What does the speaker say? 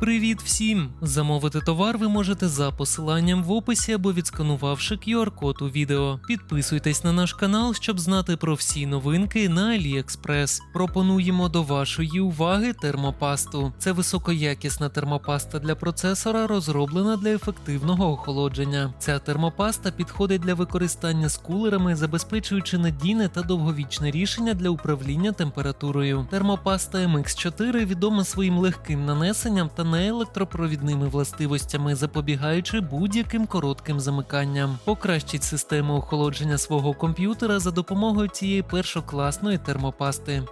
Привіт всім! Замовити товар ви можете за посиланням в описі або відсканувавши QR-код у відео. Підписуйтесь на наш канал, щоб знати про всі новинки на AliExpress. Пропонуємо до вашої уваги термопасту. Це високоякісна термопаста для процесора, розроблена для ефективного охолодження. Ця термопаста підходить для використання з кулерами, забезпечуючи надійне та довговічне рішення для управління температурою. Термопаста MX4 відома своїм легким нанесенням та неелектропровідними властивостями, запобігаючи будь-яким коротким замиканням. Покращіть систему охолодження свого комп'ютера за допомогою цієї першокласної термопасти.